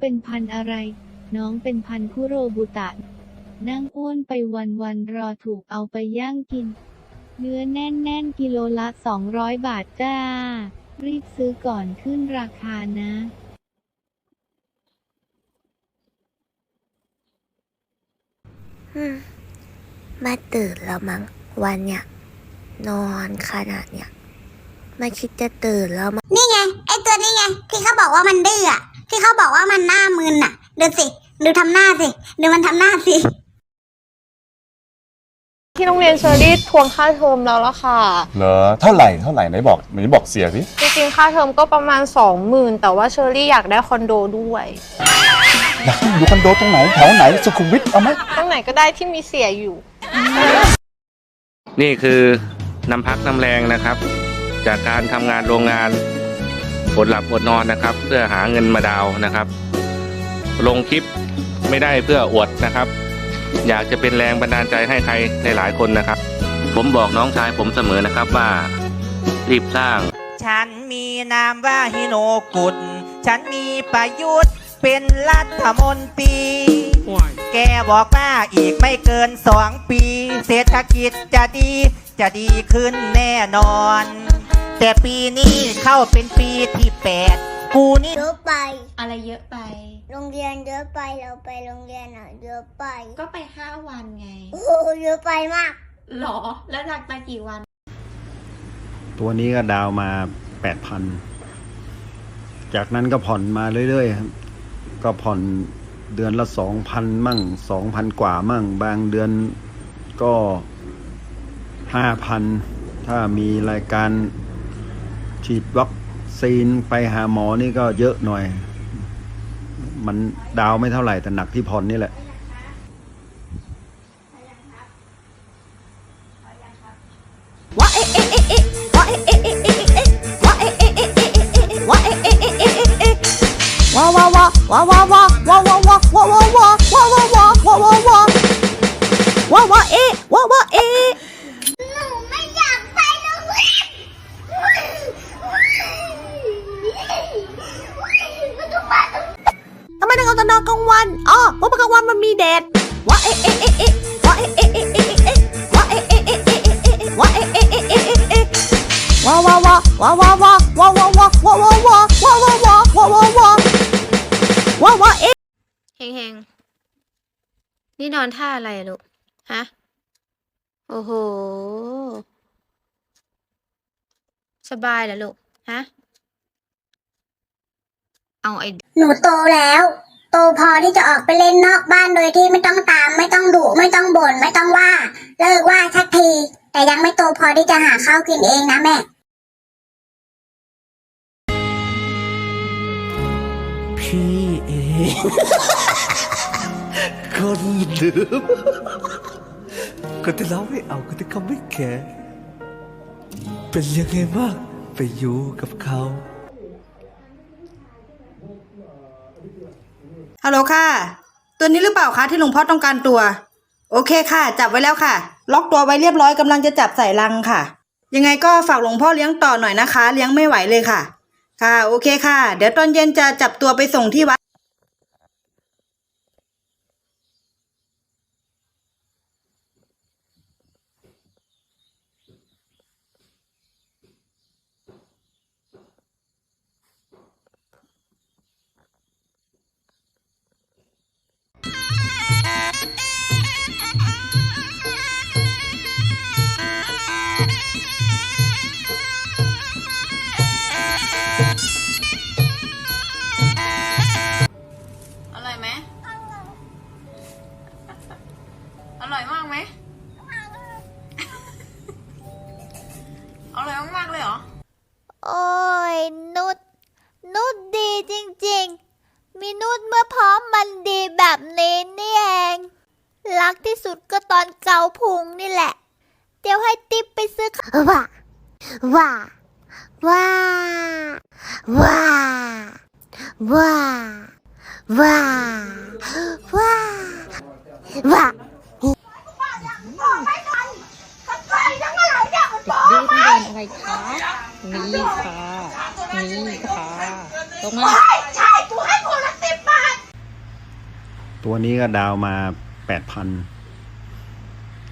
เป็นพันธุ์อะไร น้องเป็นพันธุ์คุโรบุตะ นั่งอ้วนไปวันวันๆรอถูกเอาไปย่างกิน เนื้อแน่นๆกิโลละ 200 บาทจ้า รีบซื้อก่อนขึ้นราคานะอืมมาตื่นแล้วมั้งวันเนี้ยนอนขนาดเนี้ยไม่คิดจะตื่นแล้วมั้งนี่ไง ไอตัวนี้ไง ที่เขาบอกว่ามันดื้ออะ ที่เขาบอกว่ามันหน้ามึนอะ ดูสิ ดูทำหน้าสิ ดูมันทำหน้าสิ ที่โรงเรียนเชอรี่ทวงค่าเทอมแล้วละค่ะ เหรอเท่าไหร่เท่าไหร่ไหนบอกไหนบอกเสียสิจริงๆ ค่าเทอมก็ประมาณ 20,000 แต่ว่าเชอรี่อยากได้คอนโดด้วย อยากอยู่คอนโดตรงไหนแถวไหนสุขุมวิทเอาไหมตรงไหนก็ได้ที่มีเสียอยู่ นี่คือน้ำพักน้ำแรงนะครับ จากการทำงานโรงงาน อดหลับอดนอนนะครับ เพื่อหาเงินมาดาวน์นะครับ ลงคลิปไม่ได้เพื่ออวดนะครับ อยากจะเป็นแรงบันดาลใจให้ใครหลายๆคนนะครับ ผมบอกน้องชายผมเสมอนะครับว่า รีบสร้าง ฉันมีนามว่าฮิโนกุลฉันมีประยุทธ์เป็นรัฐมนตรี แกบอกว่าอีกไม่เกินสองปี เศรษฐกิจจะดีจะดีขึ้นแน่นอน แต่ปีนี้เข้าเป็นปีที่แปดกูนี่เยอะไป อะไรเยอะไป โรงเรียนเยอะไปเราไปโรงเรียนอะเยอะไป ก็ไปห้าวันไงโอ้โหเยอะไปมากหรอ แล้วหนักไปกี่วัน ตัวนี้ก็ดาวมาแปดพัน จากนั้นก็ผ่อนมาเรื่อยๆครับ ก็ผ่อนเดือนละสองพันมั่งสองพันกว่ามั่ง บางเดือนก็ห้าพัน ถ้ามีรายการ ฉีดวัคซีนไปหาหมอนี่ก็เยอะหน่อย มันดาวไม่เท่าไหร่แต่หนักที่ผ่อนนี่แหละ ว้าวว้าวว้าวว้าวว้าวว้าวว้าวว้าวว้าวว้าวว้าวว้าวว้าวว้าวว้าวว้าว้าเอ๊ะเฮงเฮงนี่นอนท่าอะไรลูกฮะโอ้โหสบายเหรอลูกฮะเอาไอ้หนูโตแล้ว โตพอที่จะออกไปเล่นนอกบ้านโดยที่ไม่ต้องตาม ไม่ต้องดุไม่ต้องบ่นไม่ต้องว่า เลิกว่าสักที แต่ยังไม่โตพอที่จะหาข้าวกินเองนะแม่ คนเดิมคนที่เราไม่เอาคนที่เขาไม่แคร์เป็นยังไงบ้างไปอยู่กับเขาฮัลโหลค่ะ ตัวนี้หรือเปล่าคะที่หลวงพ่อต้องการตัว โอเคค่ะ จับไว้แล้วค่ะ ล็อกตัวไว้เรียบร้อยกำลังจะจับใส่ลังค่ะ ยังไงก็ฝากหลวงพ่อเลี้ยงต่อหน่อยนะคะ เลี้ยงไม่ไหวเลยค่ะ ค่ะ โอเคค่ะ เดี๋ยวตอนเย็นจะจับตัวไปส่งที่วัด ตัวนี้ก็ดาวมาแปดพัน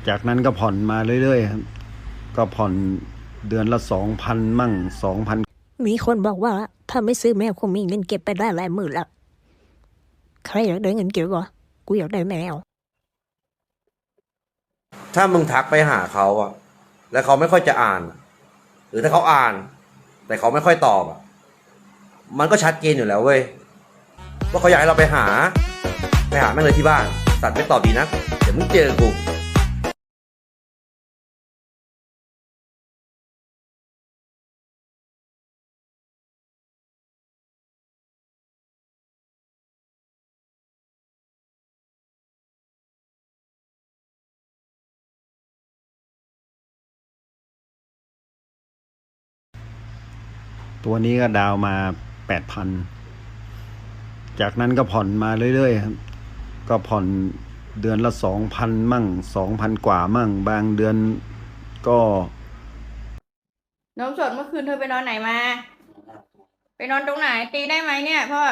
จากนั้นก็ผ่อนมาเรื่อยๆครับ ก็ผ่อนเดือนละสองพันมั่งสองพัน มีคนบอกว่า ถ้าไม่ซื้อแมวคงมีเงินเก็บไปได้หลายหมื่นละใครอยากได้เงินเก็บวะกูอยากได้แมว ถ้ามึงทักไปหาเขาอะแล้วเขาไม่ค่อยจะอ่าน หรือถ้าเขาอ่าน แต่เขาไม่ค่อยตอบอะมันก็ชัดเจนอยู่แล้วเว้ยว่าเขาอยากให้เราไปหา ไปหาแม่งเลยที่บ้าน สัตว์ไม่ตอบดีนะเดี๋ยวมึงเจอกูตัวนี้ก็ดาวมาแปดพัน จากนั้นก็ผ่อนมาเรื่อยๆครับ ก็ผ่อนเดือนละสองพันมั่งสองพันกว่ามั่ง บางเดือนก็น้องสดเมื่อคืนเธอไปนอนไหนมา ไปนอนตรงไหน ตีได้ไหมเนี่ยพ่อ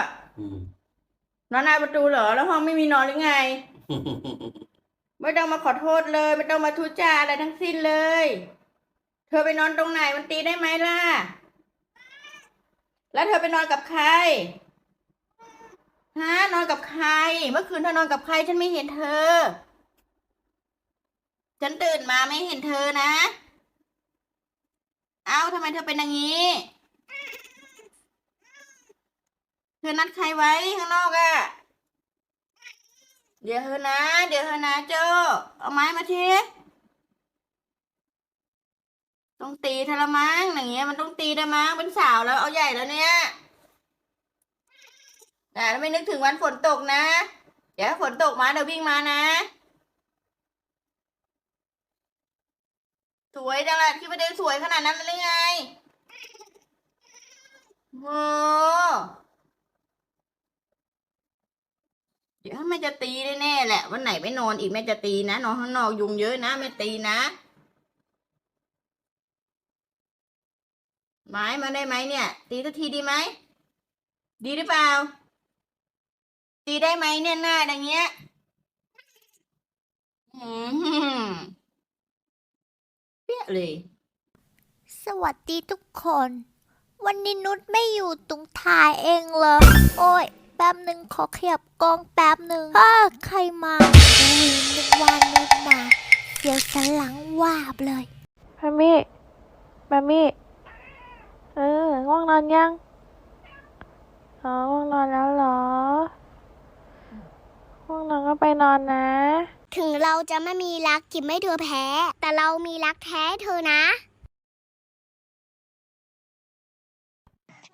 นอนหน้าประตูเหรอ แล้วห้องไม่มีนอนหรือไง ไม่ต้องมาขอโทษเลย ไม่ต้องมาทุจาอะไรทั้งสิ้นเลย เธอไปนอนตรงไหนมันตีได้ไหมล่ะ แล้วเธอไปนอนกับใคร ฮะนอนกับใคร เมื่อคืนเธอนอนกับใครฉันไม่เห็นเธอ ฉันตื่นมาไม่เห็นเธอนะ เอ้าทำไมเธอเป็นอย่างนี้ เธอนัดใครไว้ข้างนอกอะ เดี๋ยวเธอนะ เดี๋ยวเธอนะโจเอาไม้มาทีต้องตีเธอละมั้งอย่างเงี้ยมันต้องตีละมั้งเป็นสาวแล้วเอาใหญ่แล้วเนี่ย แต่ไม่นึกถึงวันฝนตกนะ เดี๋ยวฝนตกมาเดี๋ยววิ่งมานะ สวยจังเลยคิดว่าเดวสวยขนาดนั้นเลยไงโอ้เดี๋ยวแม่จะตีแน่แหละ วันไหนไม่นอนอีกแม่จะตีนะนอนข้างนอกยุงเยอะนะแม่ตีนะไม้มาได้ไหมเนี่ย ตีสักทีดีไหม ดีหรือเปล่า ตีได้ไหมเนี่ยหน้าอย่างเงี้ยอืมเปี้ยเลย สวัสดีทุกคน วันนี้นุชไม่อยู่ตรงถ่ายเองเลย โอ้ย แป๊บหนึ่งขอขยับกล้องแป๊บหนึ่งอ้าใครมาอุ้ยนึกว่านุชมาเดี๋ยวสันหลังวาบเลยแบมมี่แบมมี่เออ ง่วงนอนยัง อ๋อ ง่วงนอนแล้วเหรอ ง่วงนอนก็ไปนอนนะ ถึงเราจะไม่มีรักกิบไม่เธอแพ้ แต่เรามีรักแท้เธอนะ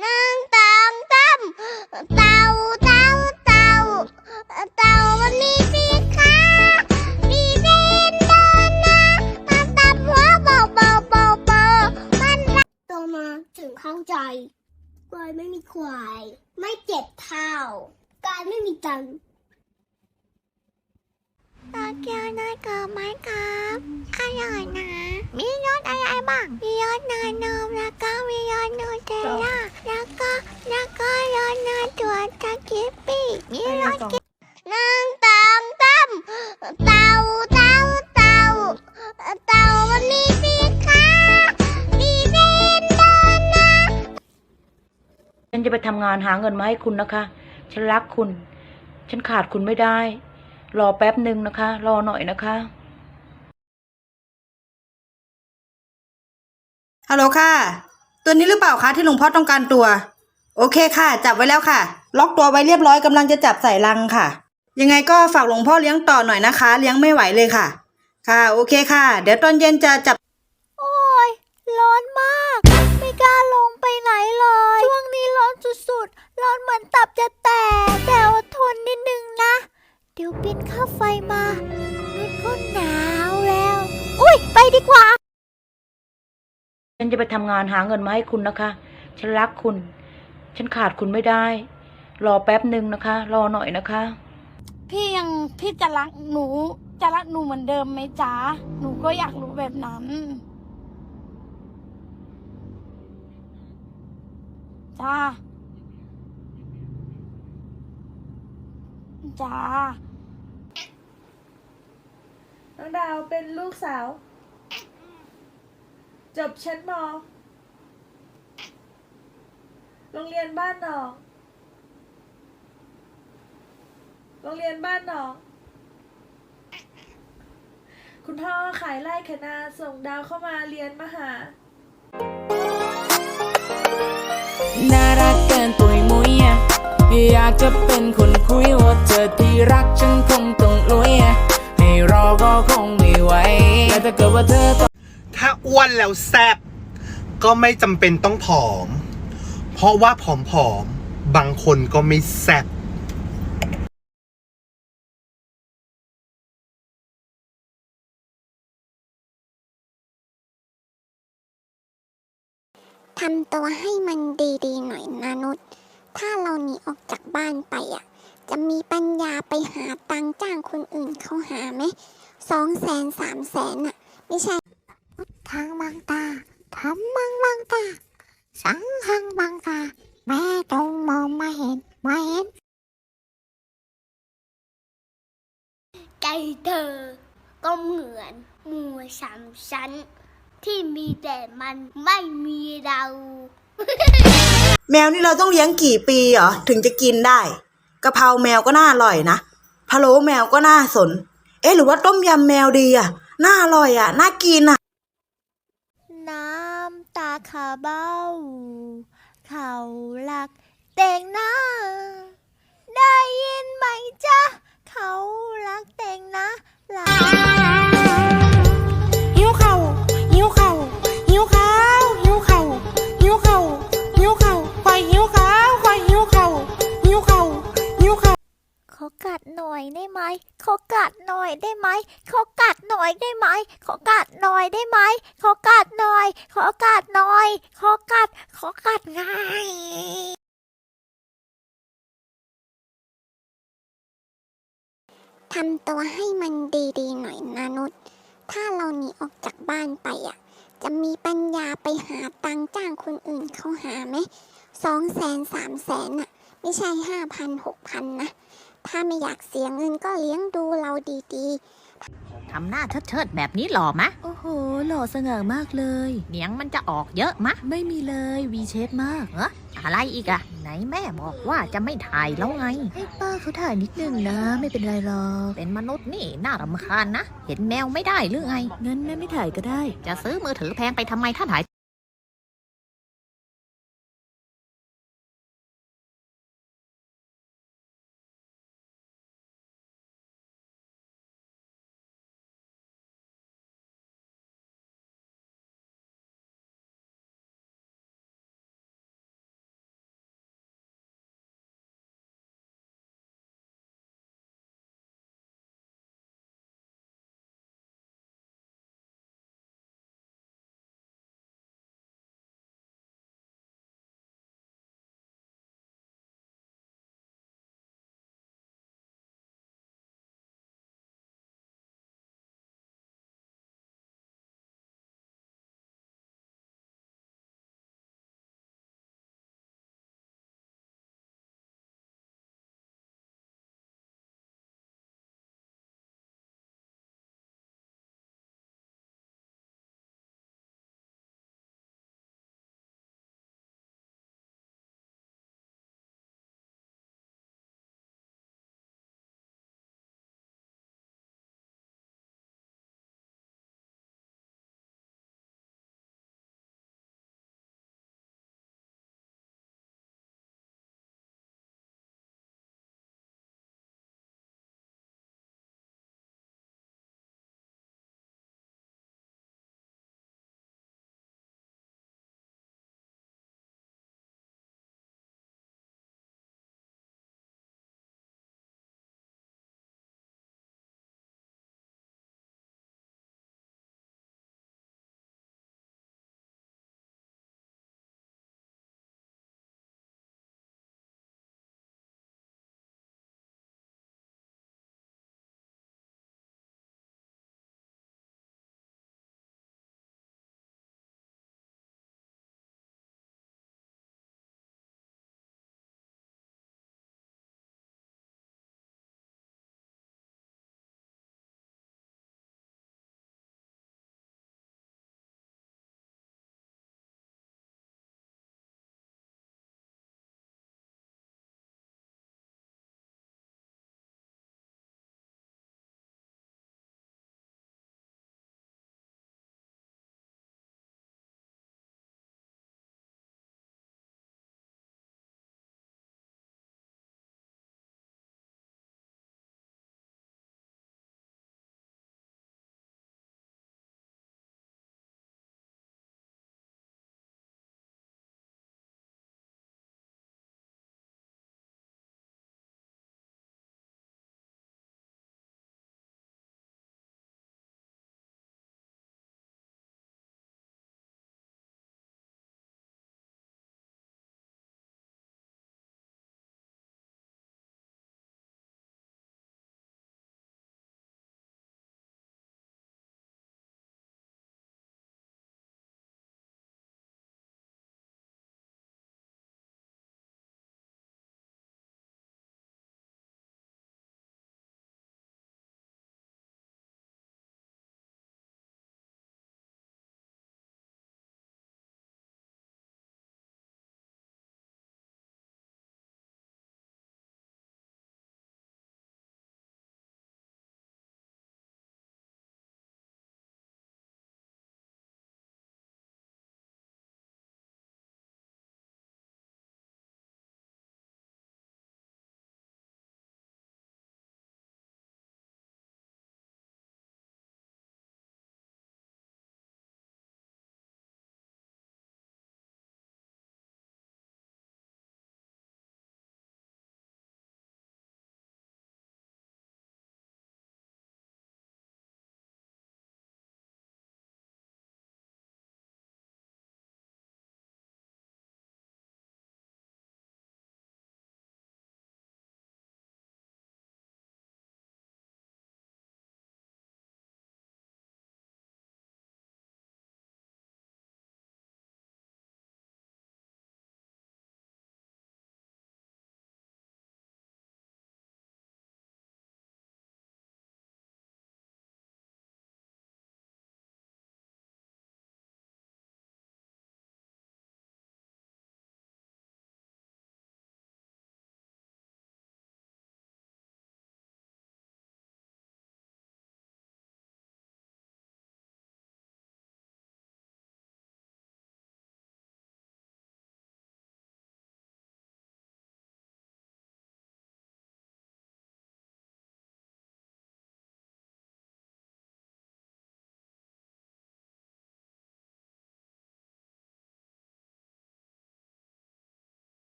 หนึ่งสองสามเต่าเต่าเต่าเต่ามันมีสีขามีเส้นเดินนะมันตับหัวเบาเบาเบาเบามันโตมาถึงเข้าใจกายไม่มีควาย ไม่เจ็บเท้ากายไม่มีตัง เกียวน้อยเกิบไหมครับอร่อยนะ มียอดอะไรบ้าง มียอดนยนมแล้วก็มียอดนูเทลล่าแล้วก็แล้วก็ยอดนยตัวตะกิปปี้มียอดกิหนึ่งสองสามเต่าเต่าเต่าเต่ามันมีสีขามีเส้นเดินนะฉันจะไปทำงานหาเงินมาให้คุณนะคะ ฉันรักคุณ ฉันขาดคุณไม่ได้ รอแป๊บหนึ่งนะคะ รอหน่อยนะคะฮัลโหลค่ะ ตัวนี้หรือเปล่าคะที่หลวงพ่อต้องการตัว โอเคค่ะ จับไว้แล้วค่ะ ล็อกตัวไว้เรียบร้อยกำลังจะจับใส่ลังค่ะ ยังไงก็ฝากหลวงพ่อเลี้ยงต่อหน่อยนะคะ เลี้ยงไม่ไหวเลยค่ะ ค่ะ โอเคค่ะ เดี๋ยวตอนเย็นจะจับ โอ้ยร้อนมาก ไม่กล้าลงไปไหนเลย ช่วงนี้ร้อนสุดๆ ร้อนเหมือนตับจะแตกแต่อดทนนิดนึงนะ เดี๋ยวบินค่าไฟมานุชก็หนาวแล้ว อุ้ย ไปดีกว่า ฉันจะไปทำงานหาเงินมาให้คุณนะคะ ฉันรักคุณ ฉันขาดคุณไม่ได้ รอแป๊บหนึ่งนะคะ รอหน่อยนะคะ พี่ยังพี่จะรักหนู จะรักหนูเหมือนเดิมไหมจ๊ะ หนูก็อยากรู้แบบนั้น จ้าจ้า น้องดาวเป็นลูกสาว จบชั้นม โรงเรียนบ้านหนอง โรงเรียนบ้านหนอง คุณพ่อขายไร่ขนาส่งดาวเข้ามาเรียนมหา น่ารักเกินปุยมุยอะอยากจะเป็นคนคุยว่าเธอที่รักฉันคงต้องลุยอะ ให้รอก็คงไม่ไหวแต่ถ้าเกิดว่าเธอต้องถ้าอ้วนแล้วแซบก็ไม่จำเป็นต้องผอม เพราะว่าผอมๆ บางคนก็ไม่แซบทำตัวให้มันดีๆหน่อยนะนุชถ้าเราหนีออกจากบ้านไปอะ จะมีปัญญาไปหาตังค์จ้างคนอื่นเขาหาไหมสองแสนสามแสนอะไม่ใช่ ทางบางตาทำมังบางตา สังทางบางตา แม่จงมองมาเห็นมาเห็น ใจเธอ ก็เหมือนหมูสามชั้น ที่มีแต่มันไม่มีเรา แมวนี่เราต้องเลี้ยงกี่ปีเหรอ ถึงจะกินได้ กะเพราแมวก็น่าอร่อยนะพะโล้แมวก็น่าสน เอ๊ะหรือว่าต้มยำแมวดีอะ น่าอร่อยอะ น่ากินอะ น้ำตาขาเบ้า เขาหลักแต่งหน้า ได้ยินไหมจ๊ะ เขารักแต่งหน้าหลาหิวเข่าหิวเข่าหิวข้าวหิวเข่าหิวเข่าหิวเข่า กัดหน่อยได้ไหมขอกัดหน่อยได้ไหมขอกัดหน่อยได้ไหมขอกัดหน่อยได้ไหมขอกัดหน่อยขอกัดหน่อยขอกัดขอกัดง่ายทำตัวให้มันดีๆหน่อยนะนุชถ้าเราหนีออกจากบ้านไปอะ จะมีปัญญาไปหาตังจ้างคนอื่นเขาหาไหมสองแสนสามแสนอะ ไม่ใช่ห้าพันหกพันนะ ถ้าไม่อยากเสียเงินก็เลี้ยงดูเราดีๆทำหน้าเชิดๆแบบนี้หล่อมะ โอ้โห หล่อสง่ามากเลย เนียงมันจะออกเยอะมะ ไม่มีเลยวีเชฟมากเหรออะไรอีกอะไหนแม่บอกว่าจะไม่ถ่ายแล้วไง ให้ป้าเขาถ่ายนิดนึงนะ ไม่เป็นไรหรอกเป็นมนุษย์นี่น่ารำคาญนะ เห็นแมวไม่ได้หรือไง งั้นแม่ไม่ถ่ายก็ได้ จะซื้อมือถือแพงไปทำไมถ้าถ่าย